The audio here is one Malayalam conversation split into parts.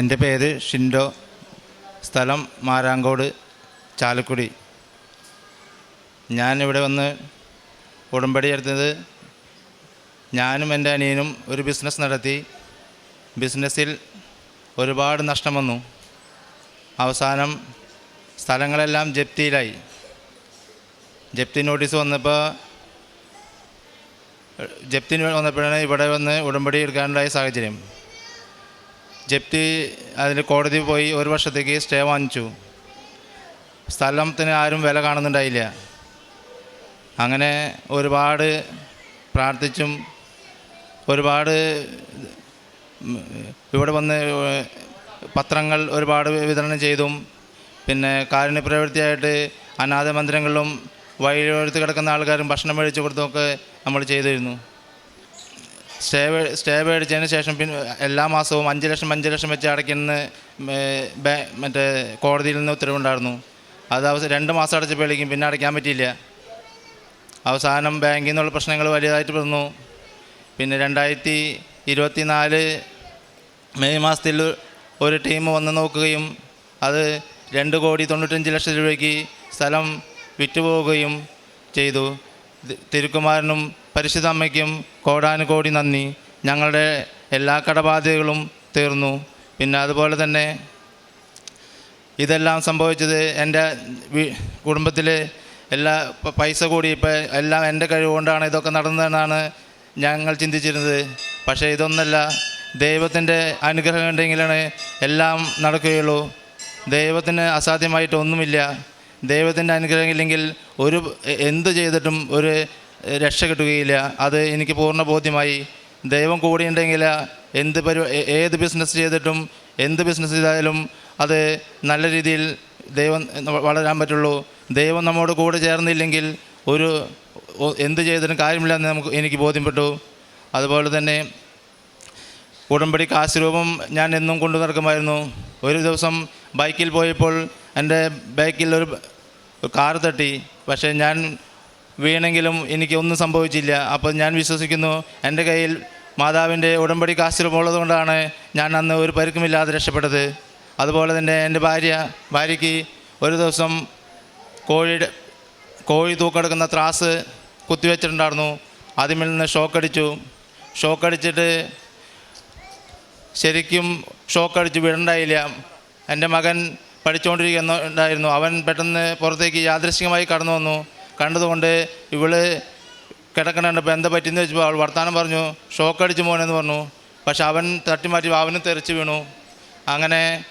എന്റെ പേര് ഷിൻഡോ. സ്ഥലം മാരാങ്കോട് ചാലക്കുടി. ഞാനിവിടെ വന്ന് ഉടമ്പടി എടുത്തത് ഞാനും എന്റെ അനിയനും ഒരു ബിസിനസ് നടത്തി. ബിസിനസ്സിൽ ഒരുപാട് നഷ്ടം വന്നു. അവസാനം സ്ഥലങ്ങളെല്ലാം ജപ്തിയിലായി. ജപ്തി നോട്ടീസ് വന്നപ്പോൾ ജപ്തി വന്നപ്പോഴാണ് ഇവിടെ വന്ന് ഉടമ്പടി എടുക്കാനുണ്ടായ സാഹചര്യം. ജപ്തി അതിന് കോടതി പോയി ഒരു വർഷത്തേക്ക് സ്റ്റേ വാങ്ങിച്ചു. സ്ഥലത്തിന് ആരും വില കാണുന്നുണ്ടായില്ല. അങ്ങനെ ഒരുപാട് പ്രാർത്ഥിച്ചും ഒരുപാട് ഇവിടെ വന്ന് പത്രങ്ങൾ ഒരുപാട് വിതരണം ചെയ്തും പിന്നെ കാരുണ്യ പ്രവൃത്തിയായിട്ട് അനാഥ മന്ദിരങ്ങളിലും വഴിയോരത്ത് കിടക്കുന്ന ആൾക്കാരും ഭക്ഷണം മേടിച്ചു കൊടുത്തുമൊക്കെ നമ്മൾ ചെയ്തിരുന്നു. സ്റ്റേ സ്റ്റേ മേടിച്ചതിന് ശേഷം പിന്നെ എല്ലാ മാസവും അഞ്ച് ലക്ഷം അഞ്ച് ലക്ഷം വെച്ച് അടയ്ക്കുന്ന മറ്റേ കോടതിയിൽ നിന്ന് ഉത്തരവുണ്ടായിരുന്നു. അത് അവസാനം രണ്ട് മാസം അടച്ചപ്പോഴേക്കും പിന്നെ അടയ്ക്കാൻ പറ്റിയില്ല. അവസാനം ബാങ്കിൽ നിന്നുള്ള പ്രശ്നങ്ങൾ വലിയതായിട്ട് വന്നു. പിന്നെ രണ്ടായിരത്തി ഇരുപത്തി നാല് മെയ് മാസത്തിൽ ഒരു ടീം വന്ന് നോക്കുകയും അത് രണ്ട് കോടി തൊണ്ണൂറ്റഞ്ച് ലക്ഷം രൂപയ്ക്ക് സ്ഥലം വിറ്റുപോവുകയും ചെയ്തു. തിരുക്കുമാരനും പരിശുദ്ധ അമ്മയ്ക്കും കോടാനുകോടി നന്ദി. ഞങ്ങളുടെ എല്ലാ കടബാധ്യതകളും തീർന്നു. പിന്നെ അതുപോലെ തന്നെ ഇതെല്ലാം സംഭവിച്ചത് എന്റെ കുടുംബത്തിലെ എല്ലാ പൈസ കൂടി ഇപ്പം എല്ലാം എന്റെ കഴിവുകൊണ്ടാണ് ഇതൊക്കെ നടന്നതെന്നാണ് ഞങ്ങൾ ചിന്തിച്ചിരുന്നത്. പക്ഷേ ഇതൊന്നല്ല ദൈവത്തിന്റെ അനുഗ്രഹം ഉണ്ടെങ്കിലാണ് എല്ലാം നടക്കുകയുള്ളൂ. ദൈവത്തിന് അസാധ്യമായിട്ട് ഒന്നുമില്ല ദൈവത്തിന്റെ അനുഗ്രഹം ഇല്ലെങ്കിൽ ഒരു എന്ത് ചെയ്തിട്ടും ഒരു രക്ഷ കിട്ടുകയില്ല. അത് എനിക്ക് പൂർണ ബോധ്യമായി. ദൈവം കൂടിയുണ്ടെങ്കിൽ എന്ത് പരി ഏത് ബിസിനസ് ചെയ്തിട്ടും എന്ത് ബിസിനസ് ചെയ്താലും അത് നല്ല രീതിയിൽ ദൈവം വളരാൻ പറ്റുള്ളൂ. ദൈവം നമ്മോട് കൂടെ ചേർന്നില്ലെങ്കിൽ ഒരു എന്ത് ചെയ്തിട്ടും കാര്യമില്ലെന്ന് നമുക്ക് എനിക്ക് ബോധ്യപ്പെട്ടു. അതുപോലെ തന്നെ ഉടമ്പടി കാശ് രൂപം ഞാൻ എന്നും കൊണ്ടു നടക്കുമായിരുന്നു. ഒരു ദിവസം ബൈക്കിൽ പോയപ്പോൾ എന്റെ ബൈക്കിൽ ഒരു കാർ തട്ടി. പക്ഷേ ഞാൻ വീണെങ്കിലും എനിക്ക് ഒന്നും സംഭവിച്ചില്ല. അപ്പോൾ ഞാൻ വിശ്വസിക്കുന്നു എന്റെ കയ്യിൽ മാതാവിന്റെ ഉടമ്പടി കാശ് രൂപം ഉള്ളതുകൊണ്ടാണ് ഞാൻ അന്ന് ഒരു പരുക്കുമില്ലാതെ രക്ഷപ്പെട്ടത്. അതുപോലെ തന്നെ എന്റെ ഭാര്യ ഭാര്യയ്ക്ക് ഒരു ദിവസം കോഴിയുടെ കോഴി തൂക്കെടുക്കുന്ന ത്രാസ് കുത്തിവെച്ചിട്ടുണ്ടായിരുന്നു. അതിൽ നിന്ന് ഷോക്കടിച്ചു. ഷോക്കടിച്ചിട്ട് ശരിക്കും ഷോക്കടിച്ച് വിടണ്ടായില്ല. എന്റെ മകൻ പഠിച്ചുകൊണ്ടിരിക്കുന്നുണ്ടായിരുന്നു. അവൻ പെട്ടെന്ന് പുറത്തേക്ക് യാദൃശികമായി കടന്നു വന്നു. കണ്ടതുകൊണ്ട് ഇവൾ കിടക്കണപ്പോൾ എന്താ പറ്റിയെന്ന് വെച്ചപ്പോൾ അവൾ വർത്തമാനം പറഞ്ഞു ഷോക്ക് അടിച്ച് മോനെന്ന് പറഞ്ഞു. പക്ഷെ അവൻ തട്ടിമാറ്റി അവന് തെറിച്ച് വീണു. അങ്ങനെ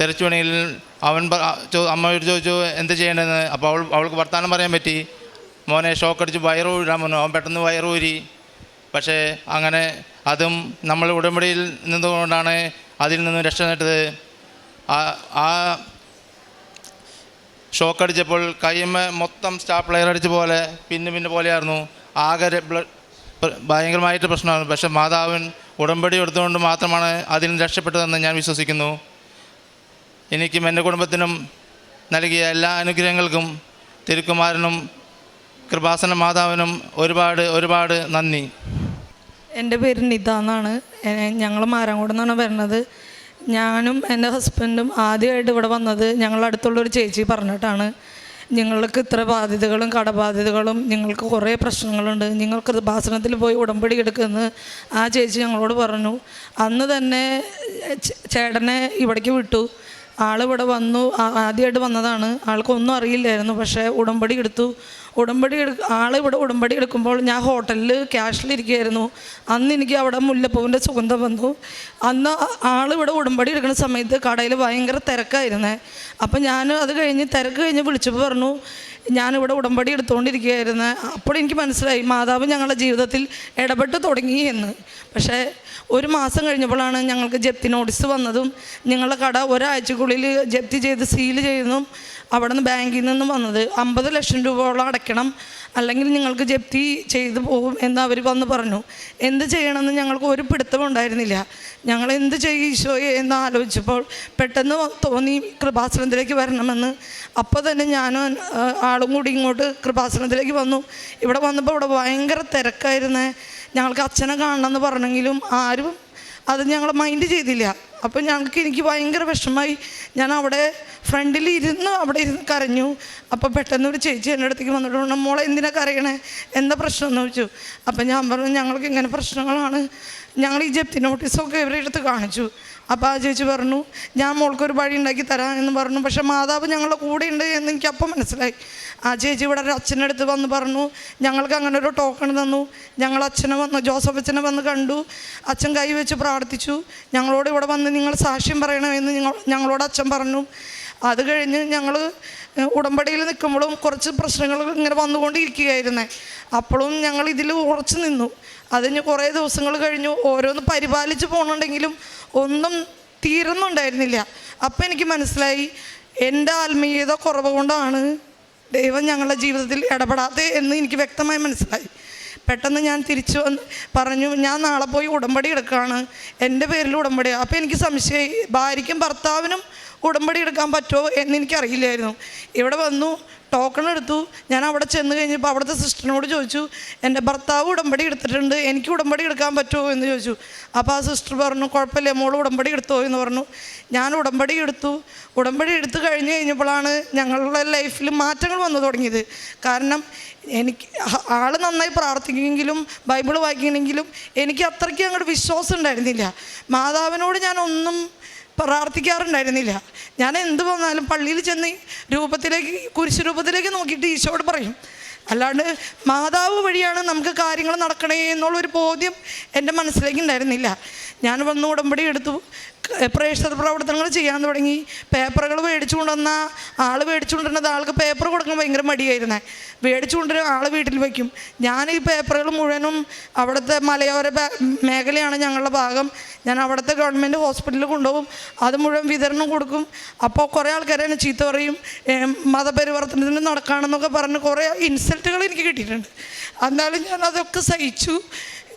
തെറിച്ച് വീണെങ്കിൽ അവൻ അമ്മയോട് ചോദിച്ചു എന്ത് ചെയ്യേണ്ടതെന്ന്? അപ്പോൾ അവൾ അവൾക്ക് വർത്തമാനം പറയാൻ പറ്റി. മോനെ ഷോക്ക് അടിച്ച് വയറ് ഊരാൻ പറഞ്ഞു. അവൻ പെട്ടെന്ന് വയറ് ഊരി. പക്ഷേ അങ്ങനെ അതും നമ്മൾ ഉടമ്പടിയിൽ നിന്നുകൊണ്ടാണ് അതിൽ നിന്നും രക്ഷ നേട്ടത് ആ ആ ഷോക്കടിച്ചപ്പോൾ കയ്യമ്മ മൊത്തം സ്റ്റാപ്ലയർ അടിച്ച പോലെ പിന്നെ പിന്നെ പോലെയായിരുന്നു. ആകെ ബ്ലഡ് ഭയങ്കരമായിട്ട് പ്രശ്നമാണ് പക്ഷെ മാതാവൻ ഉടമ്പടി എടുത്തുകൊണ്ട് മാത്രമാണ് അതിൽ നിന്ന് രക്ഷപ്പെട്ടതെന്ന് ഞാൻ വിശ്വസിക്കുന്നു. എനിക്കും എന്റെ കുടുംബത്തിനും നൽകിയ എല്ലാ അനുഗ്രഹങ്ങൾക്കും തിരുക്കുമാരനും കൃപാസന മാതാവിനും ഒരുപാട് ഒരുപാട് നന്ദി. എന്റെ പേര് നിത എന്നാണ്. ഞങ്ങൾ മാരാങ്കോട് നിന്നാണ് വരുന്നത്. ഞാനും എന്റെ ഹസ്ബൻഡും ആദ്യമായിട്ട് ഇവിടെ വന്നത് അടുത്തുള്ളൊരു ചേച്ചി പറഞ്ഞിട്ടാണ്. ഞങ്ങൾക്ക് ഇത്ര ബാധ്യതകളും കടബാധ്യതകളും നിങ്ങൾക്ക് കുറേ പ്രശ്നങ്ങളുണ്ട്. നിങ്ങൾ കൃപാസനത്തിൽ പോയി ഉടമ്പടി എടുക്കുമെന്ന് ആ ചേച്ചി ഞങ്ങളോട് പറഞ്ഞു. അന്ന് തന്നെ ചേട്ടനെ ഇവിടേക്ക് വിട്ടു. ആളിവിടെ വന്നു ആദ്യമായിട്ട് വന്നതാണ്. ആൾക്കൊന്നും അറിയില്ലായിരുന്നു പക്ഷേ ഉടമ്പടി എടുത്തു. ഉടമ്പടി എടു ആളിവിടെ ഉടമ്പടി എടുക്കുമ്പോൾ ഞാൻ ഹോട്ടലിൽ ക്യാഷിലിരിക്കുകയായിരുന്നു. അന്ന് എനിക്ക് അവിടെ മുല്ലപ്പൂവിന്റെ സുഗന്ധം വന്നു. അന്ന് ആളിവിടെ ഉടമ്പടി എടുക്കുന്ന സമയത്ത് കടയിൽ ഭയങ്കര തിരക്കായിരുന്നേ. അപ്പം ഞാൻ അത് കഴിഞ്ഞ് തിരക്ക് കഴിഞ്ഞ് വിളിച്ചപ്പോൾ പറഞ്ഞു ഞാനിവിടെ ഉടമ്പടി എടുത്തുകൊണ്ടിരിക്കുകയായിരുന്നു അപ്പോൾ എനിക്ക് മനസ്സിലായി മാതാവ് ഞങ്ങളുടെ ജീവിതത്തിൽ ഇടപെട്ട് തുടങ്ങി എന്ന്. പക്ഷേ ഒരു മാസം കഴിഞ്ഞപ്പോഴാണ് ഞങ്ങൾക്ക് ജപ്തി നോട്ടീസ് വന്നതും ഞങ്ങളുടെ കട ഒരാഴ്ചക്കുള്ളിൽ ജപ്തി ചെയ്ത് സീൽ ചെയ്യുന്നതും അവിടെ നിന്ന് ബാങ്കിൽ നിന്നും വന്നത്. അമ്പത് ലക്ഷം രൂപയോളം അടയ്ക്കണം അല്ലെങ്കിൽ നിങ്ങൾക്ക് ജപ്തി ചെയ്തു പോകും എന്ന് അവർ വന്ന് പറഞ്ഞു. എന്ത് ചെയ്യണമെന്ന് ഞങ്ങൾക്ക് ഒരു പിടുത്തം ഉണ്ടായിരുന്നില്ല. ഞങ്ങൾ എന്ത് ചെയ്യും ഈശോയെ എന്ന് ആലോചിച്ചപ്പോൾ പെട്ടെന്ന് തോന്നി കൃപാസനത്തിലേക്ക് വരണമെന്ന്. അപ്പോൾ തന്നെ ഞാനും ആളും കൂടി ഇങ്ങോട്ട് കൃപാസനത്തിലേക്ക് വന്നു. ഇവിടെ വന്നപ്പോൾ ഇവിടെ ഭയങ്കര തിരക്കായിരുന്നേ. ഞങ്ങൾക്ക് അച്ഛനെ കാണണമെന്ന് പറഞ്ഞെങ്കിലും ആരും അത് ഞങ്ങൾ മൈൻഡ് ചെയ്തില്ല. അപ്പോൾ ഞങ്ങൾക്ക് എനിക്ക് ഭയങ്കര വിഷമമായി. ഞാൻ അവിടെ ഫ്രണ്ടിൽ ഇരുന്ന് അവിടെ ഇരുന്ന് കരഞ്ഞു. അപ്പോൾ പെട്ടെന്ന് ഒരു ചേച്ചി എന്റെ അടുത്തേക്ക് വന്നിട്ട് പറഞ്ഞു മോളെ എന്തിനാ കരയണേ? എന്താ പ്രശ്നം? എന്ന് ചോദിച്ചു. അപ്പം ഞാൻ പറഞ്ഞു ഞങ്ങൾക്ക് ഇങ്ങനെ പ്രശ്നങ്ങളാണ്. ഞങ്ങൾ ഈ ജപ്തി നോട്ടീസൊക്കെ ഇവരുടെ അടുത്ത് കാണിച്ചു. അപ്പോൾ ആ ചേച്ചി പറഞ്ഞു ഞാൻ മോൾക്കൊരു വഴി ഉണ്ടാക്കി തരാം എന്ന് പറഞ്ഞു. പക്ഷേ മാതാവ് ഞങ്ങളുടെ കൂടെ ഉണ്ട് എന്ന് എനിക്ക് അപ്പം മനസ്സിലായി. ആ ചേച്ചി ഇവിടെ അച്ഛന്റെ അടുത്ത് വന്ന് പറഞ്ഞു ഞങ്ങൾക്ക് അങ്ങനെ ഒരു ടോക്കൺ തന്നു. ഞങ്ങൾ അച്ഛനെ വന്ന് ജോസഫ് അച്ഛനെ വന്ന് കണ്ടു. അച്ഛൻ കൈവച്ച് പ്രാർത്ഥിച്ചു. ഞങ്ങളോട് ഇവിടെ വന്ന് നിങ്ങൾ സാക്ഷ്യം പറയണമെന്ന് ഞങ്ങളോട് അച്ഛൻ പറഞ്ഞു. അത് കഴിഞ്ഞ് ഞങ്ങൾ ഉടമ്പടിയിൽ നിൽക്കുമ്പോഴും കുറച്ച് പ്രശ്നങ്ങൾ ഇങ്ങനെ വന്നുകൊണ്ടിരിക്കുകയായിരുന്നേ. അപ്പോഴും ഞങ്ങൾ ഇതിൽ ഉറച്ചു നിന്നു. അതിന് കുറേ ദിവസങ്ങൾ കഴിഞ്ഞു. ഓരോന്ന് പരിപാലിച്ച് പോകണമെങ്കിലും ഒന്നും തീരുന്നുണ്ടായിരുന്നില്ല. അപ്പം എനിക്ക് മനസ്സിലായി എന്റെ ആത്മീയത കുറവ് കൊണ്ടാണ് ദൈവം ഞങ്ങളുടെ ജീവിതത്തിൽ ഇടപെടാതെ എന്ന് എനിക്ക് വ്യക്തമായി മനസ്സിലായി. പെട്ടെന്ന് ഞാൻ തിരിച്ചു വന്ന് പറഞ്ഞു ഞാൻ നാളെ പോയി ഉടമ്പടി എടുക്കുകയാണ് എന്റെ പേരിൽ ഉടമ്പടി. അപ്പോൾ എനിക്ക് സംശയമായി ഭാര്യയ്ക്കും ഭർത്താവിനും ഉടമ്പടി എടുക്കാൻ പറ്റുമോ എന്ന് എനിക്കറിയില്ലായിരുന്നു. ഇവിടെ വന്നു ടോക്കൺ എടുത്തു. ഞാൻ അവിടെ ചെന്ന് കഴിഞ്ഞപ്പോൾ അവിടുത്തെ സിസ്റ്ററിനോട് ചോദിച്ചു എന്റെ ഭർത്താവ് ഉടമ്പടി എടുത്തിട്ടുണ്ട്. എനിക്ക് ഉടമ്പടി എടുക്കാൻ പറ്റുമോ എന്ന് ചോദിച്ചു. അപ്പോൾ ആ സിസ്റ്റർ പറഞ്ഞു കുഴപ്പമില്ല മോൾ ഉടമ്പടി എടുത്തോ എന്ന് പറഞ്ഞു. ഞാൻ ഉടമ്പടി എടുത്തു. ഉടമ്പടി എടുത്തു കഴിഞ്ഞ് കഴിഞ്ഞപ്പോഴാണ് ഞങ്ങളുടെ ലൈഫിൽ മാറ്റങ്ങൾ വന്നു തുടങ്ങിയത്. കാരണം എനിക്ക് ആൾ നന്നായി പ്രാർത്ഥിക്കുമെങ്കിലും ബൈബിൾ വായിക്കണമെങ്കിലും എനിക്ക് അത്രയ്ക്ക് അങ്ങോട്ട് വിശ്വാസം ഉണ്ടായിരുന്നില്ല. മാതാവിനോട് ഞാൻ ഒന്നും പ്രാർത്ഥിക്കാറുണ്ടായിരുന്നില്ല. ഞാൻ എന്ത് വന്നാലും പള്ളിയിൽ ചെന്ന് രൂപത്തിലേക്ക് കുരിശ് രൂപത്തിലേക്ക് നോക്കിയിട്ട് ഈശോട് പറയും അല്ലാണ്ട് മാതാവ് വഴിയാണ് നമുക്ക് കാര്യങ്ങൾ നടക്കണേ എന്നുള്ളൊരു ബോധ്യം എന്റെ മനസ്സിലേക്ക് ഉണ്ടായിരുന്നില്ല. ഞാൻ വന്ന് ഉടമ്പടി എടുത്തു. പ്രേക്ഷ പ്രവർത്തനങ്ങൾ ചെയ്യാൻ തുടങ്ങി. പേപ്പറുകൾ മേടിച്ചു കൊണ്ടുവന്ന ആൾ മേടിച്ചു കൊണ്ടിരുന്നത് ആൾക്ക് പേപ്പർ കൊടുക്കാൻ ഭയങ്കര മടിയായിരുന്നേ. മേടിച്ചു കൊണ്ടുവരും ആൾ വീട്ടിൽ വയ്ക്കും. ഞാൻ ഈ പേപ്പറുകൾ മുഴുവനും അവിടുത്തെ മലയോര മേഖലയാണ് ഞങ്ങളുടെ ഭാഗം. ഞാൻ അവിടുത്തെ ഗവൺമെന്റ് ഹോസ്പിറ്റലിൽ കൊണ്ടുപോകും. അത് മുഴുവൻ വിതരണം കൊടുക്കും. അപ്പോൾ കുറേ ആൾക്കാരെ എന്നെ ചീത്ത പറയും. മതപരിവർത്തനത്തിന് നടക്കുകയാണെന്നൊക്കെ പറഞ്ഞ് കുറേ ഇൻസൾട്ടുകൾ എനിക്ക് കിട്ടിയിട്ടുണ്ട്. എന്നാലും ഞാൻ അതൊക്കെ സഹിച്ചു.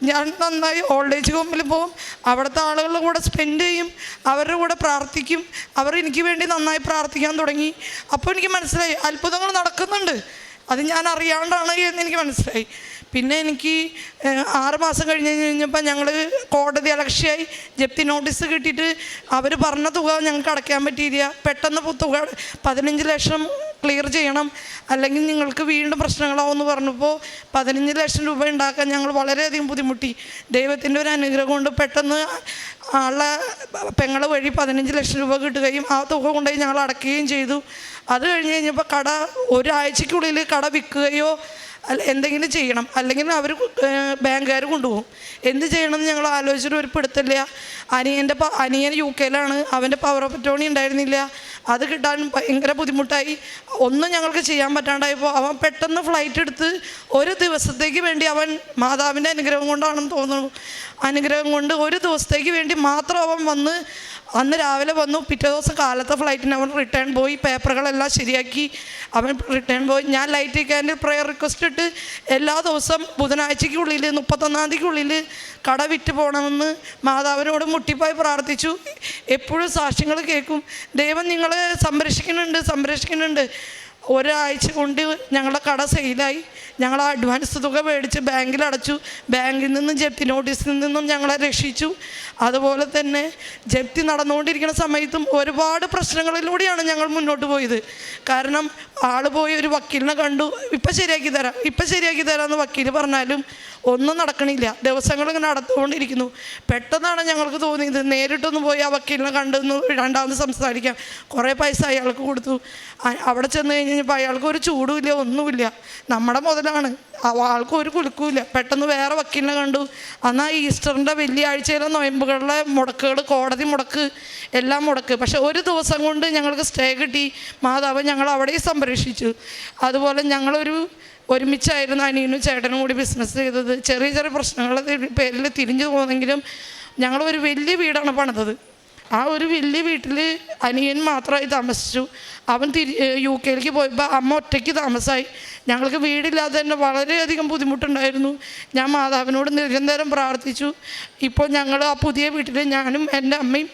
ഞാൻ നന്നായി ഓൾഡ് ഏജ് ഹോമിൽ പോകും അവിടുത്തെ ആളുകളുടെ കൂടെ സ്പെൻഡ് ചെയ്യും. അവരുടെ കൂടെ പ്രാർത്ഥിക്കും. അവർ എനിക്ക് വേണ്ടി നന്നായി പ്രാർത്ഥിക്കാൻ തുടങ്ങി. അപ്പോൾ എനിക്ക് മനസ്സിലായി. അത്ഭുതങ്ങൾ നടക്കുന്നുണ്ട്. അത് ഞാൻ അറിയാണ്ടാണ് എന്ന് എനിക്ക് മനസ്സിലായി. പിന്നെ എനിക്ക് ആറുമാസം ആറ് മാസം കഴിഞ്ഞ് കഴിഞ്ഞപ്പോൾ ഞങ്ങൾ കോടതി അലക്ഷ്യമായി ജപ്തി നോട്ടീസ് കിട്ടിയിട്ട് അവർ പറഞ്ഞ തുക ഞങ്ങൾക്ക് അടയ്ക്കാൻ പറ്റിയില്ല. പെട്ടെന്ന് തുക പതിനഞ്ച് ലക്ഷം ക്ലിയർ ചെയ്യണം. അല്ലെങ്കിൽ നിങ്ങൾക്ക് വീണ്ടും പ്രശ്നങ്ങളാവുമെന്ന് പറഞ്ഞപ്പോൾ പതിനഞ്ച് ലക്ഷം രൂപ ഉണ്ടാക്കാൻ ഞങ്ങൾ വളരെയധികം ബുദ്ധിമുട്ടി. ദൈവത്തിന്റെ ഒരു അനുഗ്രഹം കൊണ്ട് പെട്ടെന്ന് ആളെ പെങ്ങൾ വഴി പതിനഞ്ച് ലക്ഷം രൂപ കിട്ടുകയും ആ തുക കൊണ്ടുപോയി ഞങ്ങൾ അടയ്ക്കുകയും ചെയ്തു. അത് കഴിഞ്ഞ് കഴിഞ്ഞപ്പോൾ കട ഒരാഴ്ചക്കുള്ളിൽ കട വിൽക്കുകയോ അല്ല എന്തെങ്കിലും ചെയ്യണം. അല്ലെങ്കിൽ അവർ ബാങ്കുകാർ കൊണ്ടുപോകും. എന്ത് ചെയ്യണമെന്ന് ഞങ്ങൾ ആലോചിച്ചിട്ട് ഒരു പിടുത്തില്ല അനിയന്റെ അനിയൻ യു കെയിലാണ്. അവന്റെ പവർ ഓഫ് അറ്റോണി ഉണ്ടായിരുന്നില്ല. അത് കിട്ടാൻ ഭയങ്കര ബുദ്ധിമുട്ടായി. ഒന്നും ഞങ്ങൾക്ക് ചെയ്യാൻ പറ്റാണ്ടായപ്പോൾ അവൻ പെട്ടെന്ന് ഫ്ലൈറ്റ് എടുത്ത് ഒരു ദിവസത്തേക്ക് വേണ്ടി അവൻ മാതാവിന്റെ അനുഗ്രഹം കൊണ്ടാണെന്ന് തോന്നുന്നു. അനുഗ്രഹം കൊണ്ട് ഒരു ദിവസത്തേക്ക് വേണ്ടി മാത്രം അവൻ വന്ന് അന്ന് രാവിലെ വന്നു. പിറ്റേ ദിവസം കാലത്തെ ഫ്ലൈറ്റിന് അവൻ റിട്ടേൺ പോയി. പേപ്പറുകളെല്ലാം ശരിയാക്കി. അവൻ റിട്ടേൺ പോയി. ഞാൻ ലൈറ്റ് ക്യാൻഡിൽ പ്രെയർ റിക്വസ്റ്റ് ഇട്ട് എല്ലാ ദിവസം ബുധനാഴ്ചയ്ക്കുള്ളിൽ മുപ്പത്തൊന്നാം തീയതിക്കുള്ളിൽ കട വിറ്റ് പോകണമെന്ന് മാതാവിനോട് മുട്ടിപ്പായി പ്രാർത്ഥിച്ചു. എപ്പോഴും സാക്ഷ്യങ്ങൾ കേൾക്കും. ദൈവം നിങ്ങളെ സംരക്ഷിക്കുന്നുണ്ട് സംരക്ഷിക്കുന്നുണ്ട്. ഒരാഴ്ച കൊണ്ട് ഞങ്ങളുടെ കട സെയിലായി. ഞങ്ങൾ അഡ്വാൻസ് തുക മേടിച്ച് ബാങ്കിൽ അടച്ചു. ബാങ്കിൽ നിന്നും ജപ്തി നോട്ടീസിൽ നിന്നും ഞങ്ങളെ രക്ഷിച്ചു. അതുപോലെ തന്നെ ജപ്തി നടന്നുകൊണ്ടിരിക്കുന്ന സമയത്തും ഒരുപാട് പ്രശ്നങ്ങളിലൂടെയാണ് ഞങ്ങൾ മുന്നോട്ട് പോയത്. കാരണം ആൾ പോയി ഒരു വക്കീലിനെ കണ്ടു. ഇപ്പം ശരിയാക്കി തരാം ഇപ്പം ശരിയാക്കി തരാമെന്ന് വക്കീൽ പറഞ്ഞാലും ഒന്നും നടക്കണില്ല. ദിവസങ്ങൾ ഇങ്ങനെ നടത്തുകൊണ്ടിരിക്കുന്നു പെട്ടെന്നാണ് ഞങ്ങൾക്ക് തോന്നിയത് നേരിട്ടൊന്ന് പോയി ആ വക്കീലിനെ കണ്ടെന്ന് രണ്ടാമത് സംസാരിക്കാം. കുറേ പൈസ അയാൾക്ക് കൊടുത്തു. അവിടെ ചെന്ന് കഴിഞ്ഞപ്പോൾ അയാൾക്ക് ഒരു ചൂടുമില്ല ഒന്നുമില്ല. നമ്മുടെ മുതലാണ്. ആൾക്കും ഒരു കുലുക്കുമില്ല. പെട്ടെന്ന് വേറെ വക്കീലിനെ കണ്ടു. എന്നാൽ ഈസ്റ്ററിന്റെ വെള്ളിയാഴ്ചയിലെ നൊയമ്പുകളിലെ മുടക്കുകൾ കോടതി മുടക്ക് എല്ലാം മുടക്ക്. പക്ഷെ ഒരു ദിവസം കൊണ്ട് ഞങ്ങൾക്ക് സ്റ്റേ കിട്ടി. മാതാവ് ഞങ്ങൾ അവിടെയും സംരക്ഷിച്ചു. അതുപോലെ ഞങ്ങളൊരു ഒരുമിച്ചായിരുന്നു അനിയനും ചേട്ടനും കൂടി ബിസിനസ് ചെയ്തത്. ചെറിയ ചെറിയ പ്രശ്നങ്ങളുടെ പേരിൽ തിരിഞ്ഞു പോകുന്നെങ്കിലും ഞങ്ങൾ ഒരു വലിയ വീടാണ് പണിതത്. ആ ഒരു വലിയ വീട്ടിൽ അനിയൻ മാത്രമായി താമസിച്ചു. അവൻ തിരി യു കെയിലേക്ക് പോയപ്പോൾ അമ്മ ഒറ്റയ്ക്ക് താമസമായി ഞങ്ങൾക്ക് വീടില്ലാതെ തന്നെ വളരെയധികം ബുദ്ധിമുട്ടുണ്ടായിരുന്നു. ഞാൻ മാതാവിനോട് നിരന്തരം പ്രാർത്ഥിച്ചു. ഇപ്പോൾ ഞങ്ങൾ ആ പുതിയ വീട്ടിൽ ഞാനും എന്റെ അമ്മയും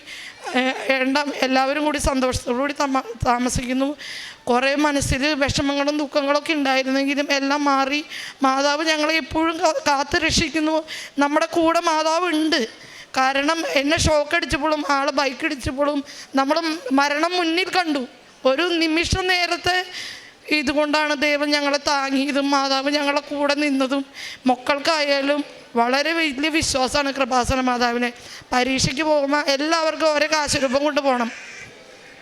എല്ലാം എല്ലാവരും കൂടി സന്തോഷത്തോടുകൂടി തമ താമസിക്കുന്നു. കുറേ മനസ്സിൽ വിഷമങ്ങളും ദുഃഖങ്ങളൊക്കെ ഉണ്ടായിരുന്നെങ്കിലും എല്ലാം മാറി. മാതാവ് ഞങ്ങളെ എപ്പോഴും കാത്തു രക്ഷിക്കുന്നു നമ്മുടെ കൂടെ മാതാവ് ഉണ്ട് കാരണം എന്നെ ഷോക്ക് അടിച്ചപ്പോഴും ആൾ ബൈക്ക് അടിച്ചപ്പോഴും നമ്മൾ മരണം മുന്നിൽ കണ്ടു. ഒരു നിമിഷ നേരത്തെ ഇതുകൊണ്ടാണ് ദൈവം ഞങ്ങളെ താങ്ങിയതും മാതാവ് ഞങ്ങളെ കൂടെ നിന്നതും. മക്കൾക്കായാലും വളരെ വലിയ വിശ്വാസമാണ് കൃപാസന മാതാവിനെ. പരീക്ഷയ്ക്ക് പോകുമ്പോൾ എല്ലാവർക്കും ഓരോ കാശുരൂപം കൊണ്ട് പോകണം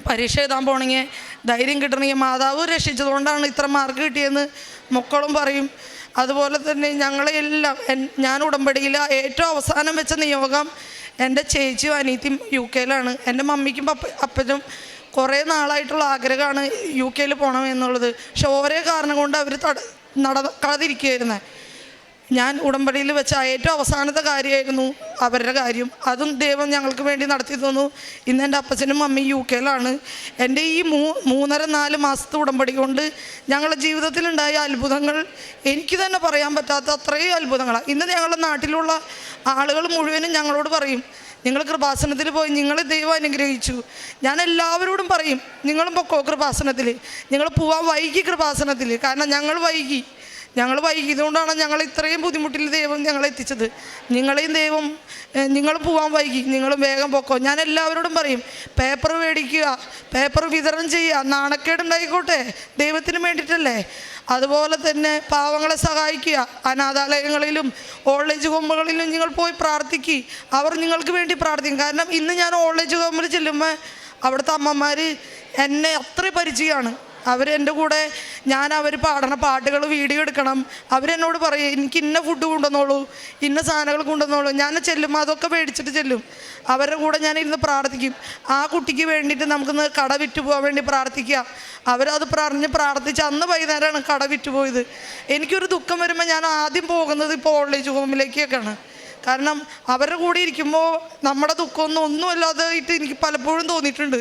പരീക്ഷ എഴുതാൻ പോകണമെങ്കിൽ ധൈര്യം കിട്ടണമെങ്കിൽ മാതാവ് രക്ഷിച്ചതുകൊണ്ടാണ് ഇത്ര മാർക്ക് കിട്ടിയെന്ന് മക്കളും പറയും. അതുപോലെ തന്നെ ഞങ്ങളെല്ലാം ഞാൻ ഉടമ്പടിയിൽ ഏറ്റവും അവസാനം വെച്ച നിയോഗം എന്റെ ചേച്ചിയും അനീത്തിയും യു കെയിലാണ്. എന്റെ മമ്മിക്കും പപ്പ അപ്പനും കുറേ നാളായിട്ടുള്ള ആഗ്രഹമാണ് യു കെയിൽ പോകണം എന്നുള്ളത്. പക്ഷെ ഓരോ കാരണം കൊണ്ട് അവർ തട നടക്കാതിരിക്കുകയായിരുന്നേ ഞാൻ ഉടമ്പടിയിൽ വെച്ച ഏറ്റവും അവസാനത്തെ കാര്യമായിരുന്നു അവരുടെ കാര്യം. അതും ദൈവം ഞങ്ങൾക്ക് വേണ്ടി നടത്തി തന്നു. ഇന്ന് എന്റെ അപ്പച്ചനും അമ്മയും യു കെയിലാണ്. എന്റെ ഈ മൂ മൂന്നര നാല് മാസത്തെ ഉടമ്പടി കൊണ്ട് ഞങ്ങളുടെ ജീവിതത്തിലുണ്ടായ അത്ഭുതങ്ങൾ എനിക്ക് തന്നെ പറയാൻ പറ്റാത്ത അത്രയും അത്ഭുതങ്ങളാണ് ഇന്ന് ഞങ്ങളുടെ നാട്ടിലുള്ള ആളുകൾ മുഴുവനും ഞങ്ങളോട് പറയും നിങ്ങൾ കൃപാസനത്തിൽ പോയി നിങ്ങൾ ദൈവം അനുഗ്രഹിച്ചു. ഞാൻ എല്ലാവരോടും പറയും നിങ്ങളും പൊക്കോ കൃപാസനത്തിൽ. നിങ്ങൾ പോവാൻ വൈകി കൃപാസനത്തിൽ. കാരണം ഞങ്ങൾ വൈകി. ഞങ്ങൾ വൈകിയതുകൊണ്ടാണ് ഞങ്ങൾ ഇത്രയും ബുദ്ധിമുട്ടിൽ ദൈവം ഞങ്ങളെ എത്തിച്ചത്. നിങ്ങളെയും ദൈവം നിങ്ങൾ പോകാൻ വൈകി. നിങ്ങളും വേഗം പൊക്കോ. ഞാൻ എല്ലാവരോടും പറയും പേപ്പർ മേടിക്കുക പേപ്പർ വിതരണം ചെയ്യുക നാണക്കേടുണ്ടായിക്കോട്ടെ ദൈവത്തിന് വേണ്ടിയിട്ടല്ലേ? അതുപോലെ തന്നെ പാവങ്ങളെ സഹായിക്കുക അനാഥാലയങ്ങളിലും ഓൾഡ് ഏജ് ഹോമുകളിലും നിങ്ങൾ പോയി പ്രാർത്ഥിക്കുക അവർ നിങ്ങൾക്ക് വേണ്ടി പ്രാർത്ഥിക്കും. കാരണം ഇന്ന് ഞാൻ ഓൾഡ് ഏജ് ഹോമിൽ ചെല്ലുമ്പോൾ അവിടുത്തെ അമ്മമാർ എന്നെ അത്ര പരിചയമാണ്. അവരെന്റെ കൂടെ ഞാൻ അവർ പാടണ പാട്ടുകൾ വീഡിയോ എടുക്കണം. അവരെന്നോട് പറയും എനിക്ക് ഇന്ന ഫുഡ് കൊണ്ടുവന്നോളൂ ഇന്ന സാധനങ്ങൾ കൊണ്ടുവന്നോളൂ. ഞാൻ ചെല്ലുമ്പോൾ അതൊക്കെ മേടിച്ചിട്ട് ചെല്ലും. അവരുടെ കൂടെ ഞാൻ ഇരുന്ന് പ്രാർത്ഥിക്കും. ആ കുട്ടിക്ക് വേണ്ടിയിട്ട് നമുക്കിന്ന് കട വിറ്റ് പോകാൻ വേണ്ടി പ്രാർത്ഥിക്കുക. അവരത് പറഞ്ഞ് പ്രാർത്ഥിച്ച് അന്ന് വൈകുന്നേരമാണ് കട വിറ്റ് പോയത്. എനിക്കൊരു ദുഃഖം വരുമ്പോൾ ഞാൻ ആദ്യം പോകുന്നത് ഇപ്പോൾ ഓൾഡേജ് ഹോമിലേക്കൊക്കെയാണ് കാരണം അവരുടെ കൂടെ ഇരിക്കുമ്പോൾ നമ്മുടെ ദുഃഖമൊന്നും ഒന്നുമല്ലാതായിട്ട് എനിക്ക് പലപ്പോഴും തോന്നിയിട്ടുണ്ട്.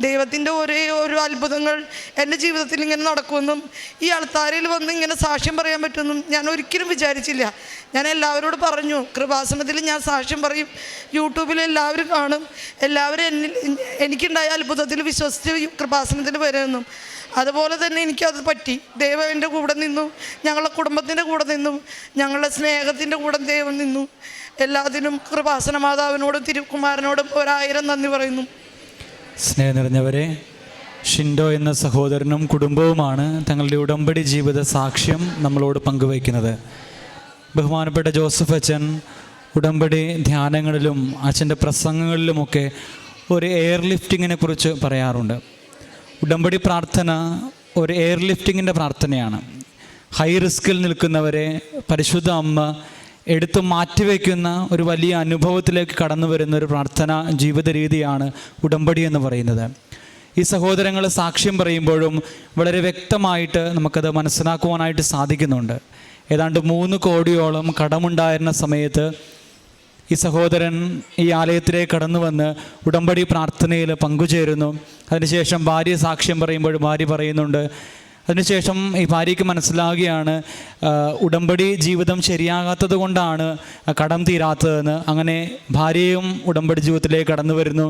ദൈവത്തിന്റെ ഒരേ ഓരോ അത്ഭുതങ്ങൾ എന്റെ ജീവിതത്തിൽ ഇങ്ങനെ നടക്കുമെന്നും ഈ അൾത്താരയിൽ വന്ന് ഇങ്ങനെ സാക്ഷ്യം പറയാൻ പറ്റുമെന്നും ഞാൻ ഒരിക്കലും വിചാരിച്ചില്ല. ഞാൻ എല്ലാവരോട് പറഞ്ഞു കൃപാസനത്തിൽ ഞാൻ സാക്ഷ്യം പറയും യൂട്യൂബിൽ എല്ലാവരും കാണും എല്ലാവരും എന്നിൽ എനിക്കുണ്ടായ അത്ഭുതത്തിൽ വിശ്വസിച്ച് കൃപാസനത്തിൽ വരുമെന്നും. അതുപോലെ തന്നെ എനിക്കത് പറ്റി. ദൈവം എന്റെ കൂടെ നിന്നു ഞങ്ങളുടെ കുടുംബത്തിന്റെ കൂടെ നിന്നു ഞങ്ങളുടെ സ്നേഹത്തിന്റെ കൂടെ ദൈവം നിന്നു. എല്ലാത്തിനും കൃപാസന മാതാവിനോടും തിരുക്കുമാരനോടും ഒരായിരം നന്ദി പറയുന്നു. സ്നേഹം നിറഞ്ഞവരെ ഷിൻഡോ എന്ന സഹോദരനും കുടുംബവുമാണ് തങ്ങളുടെ ഉടമ്പടി ജീവിത സാക്ഷ്യം നമ്മളോട് പങ്കുവയ്ക്കുന്നത്. ബഹുമാനപ്പെട്ട ജോസഫ് അച്ഛൻ ഉടമ്പടി ധ്യാനങ്ങളിലും അച്ഛന്റെ പ്രസംഗങ്ങളിലുമൊക്കെ ഒരു എയർ ലിഫ്റ്റിങ്ങിനെ കുറിച്ച് പറയാറുണ്ട്. ഉടമ്പടി പ്രാർത്ഥന ഒരു എയർ ലിഫ്റ്റിങ്ങിന്റെ പ്രാർത്ഥനയാണ്. ഹൈ റിസ്കിൽ നിൽക്കുന്നവരെ പരിശുദ്ധ അമ്മ എടുത്തു മാറ്റിവെക്കുന്ന ഒരു വലിയ അനുഭവത്തിലേക്ക് കടന്നു വരുന്ന ഒരു പ്രാർത്ഥന ജീവിത രീതിയാണ് ഉടമ്പടി എന്ന് പറയുന്നത്. ഈ സഹോദരങ്ങൾ സാക്ഷ്യം പറയുമ്പോഴും വളരെ വ്യക്തമായിട്ട് നമുക്കത് മനസ്സിലാക്കുവാനായിട്ട് സാധിക്കുന്നുണ്ട്. ഏതാണ്ട് മൂന്ന് കോടിയോളം കടമുണ്ടായിരുന്ന സമയത്ത് ഈ സഹോദരൻ ഈ ആലയത്തിലേക്ക് കടന്നു വന്ന് ഉടമ്പടി പ്രാർത്ഥനയിൽ പങ്കുചേരുന്നു. അതിനുശേഷം ഭാര്യ സാക്ഷ്യം പറയുമ്പോൾ ഭാര്യ പറയുന്നുണ്ട് അതിനുശേഷം ഈ ഭാര്യയ്ക്ക് മനസ്സിലാവുകയാണ് ഉടമ്പടി ജീവിതം ശരിയാകാത്തത് കൊണ്ടാണ് കടം തീരാത്തതെന്ന്. അങ്ങനെ ഭാര്യയും ഉടമ്പടി ജീവിതത്തിലേക്ക് കടന്നു വരുന്നു.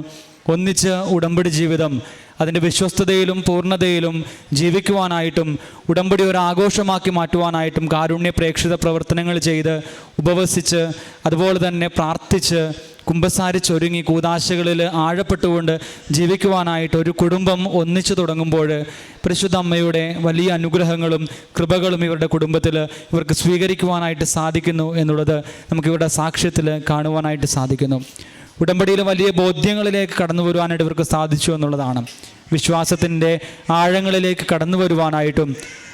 ഒന്നിച്ച് ഉടമ്പടി ജീവിതം അതിന്റെ വിശ്വസ്തതയിലും പൂർണതയിലും ജീവിക്കുവാനായിട്ടും ഉടമ്പടി ഒരു ആഘോഷമാക്കി മാറ്റുവാനായിട്ടും കാരുണ്യ പ്രേക്ഷിത പ്രവർത്തനങ്ങൾ ചെയ്ത് ഉപവസിച്ച് അതുപോലെ തന്നെ പ്രാർത്ഥിച്ച് കുമ്പസാരിച്ചൊരുങ്ങി കൂതാശകളിൽ ആഴപ്പെട്ടുകൊണ്ട് ജീവിക്കുവാനായിട്ട് ഒരു കുടുംബം ഒന്നിച്ചു തുടങ്ങുമ്പോൾ പരിശുദ്ധ അമ്മയുടെ വലിയ അനുഗ്രഹങ്ങളും കൃപകളും ഇവരുടെ കുടുംബത്തിൽ ഇവർക്ക് സ്വീകരിക്കുവാനായിട്ട് സാധിക്കുന്നു എന്നുള്ളത് നമുക്കിവരുടെ സാക്ഷ്യത്തിൽ കാണുവാനായിട്ട് സാധിക്കുന്നു. ഉടമ്പടിയിൽ വലിയ ബോധ്യങ്ങളിലേക്ക് കടന്നു വരുവാനായിട്ട് ഇവർക്ക് സാധിച്ചു എന്നുള്ളതാണ്. വിശ്വാസത്തിന്റെ ആഴങ്ങളിലേക്ക് കടന്നു വരുവാനായിട്ടും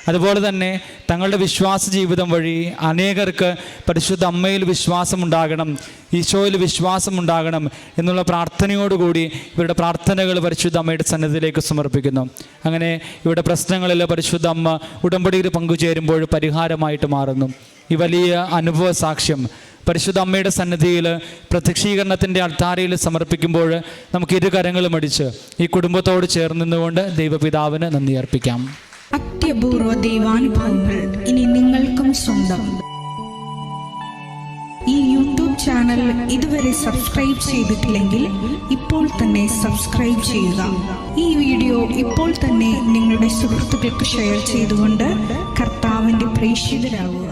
അതുപോലെ തന്നെ തങ്ങളുടെ വിശ്വാസ ജീവിതം വഴി അനേകർക്ക് പരിശുദ്ധ അമ്മയിൽ വിശ്വാസമുണ്ടാകണം ഈശോയിൽ വിശ്വാസമുണ്ടാകണം എന്നുള്ള പ്രാർത്ഥനയോടുകൂടി ഇവരുടെ പ്രാർത്ഥനകൾ പരിശുദ്ധ അമ്മയുടെ സന്നിധിയിലേക്ക് സമർപ്പിക്കുന്നു. അങ്ങനെ ഇവരുടെ പ്രശ്നങ്ങളിൽ പരിശുദ്ധ അമ്മ ഉടമ്പടിയിൽ പങ്കുചേരുമ്പോൾ പരിഹാരമായിട്ട് മാറുന്നു. ഈ വലിയ അനുഭവ സാക്ഷ്യം പരിശുദ്ധ അമ്മയുടെ സന്നിധിയിൽ പ്രത്യക്ഷീകരണത്തിന്റെ അൾത്താരയിൽ സമർപ്പിക്കുമ്പോൾ നമുക്ക് ഇരു കരങ്ങളും അടിച്ച് ഈ കുടുംബത്തോട് ചേർന്ന് നിന്നുകൊണ്ട് ദൈവപിതാവിന് നന്ദി അർപ്പിക്കാം. അത്യപൂർവ ദൈവാനുഭവങ്ങൾ ഇനി നിങ്ങൾക്കും സ്വന്തം. ഈ യൂട്യൂബ് ചാനൽ ഇതുവരെ സബ്സ്ക്രൈബ് ചെയ്തിട്ടില്ലെങ്കിൽ ഇപ്പോൾ തന്നെ സബ്സ്ക്രൈബ് ചെയ്യുക. ഈ വീഡിയോ ഇപ്പോൾ തന്നെ നിങ്ങളുടെ സുഹൃത്തുക്കൾക്ക് ഷെയർ ചെയ്തുകൊണ്ട് കർത്താവിന്റെ പ്രേക്ഷിതരാകുക.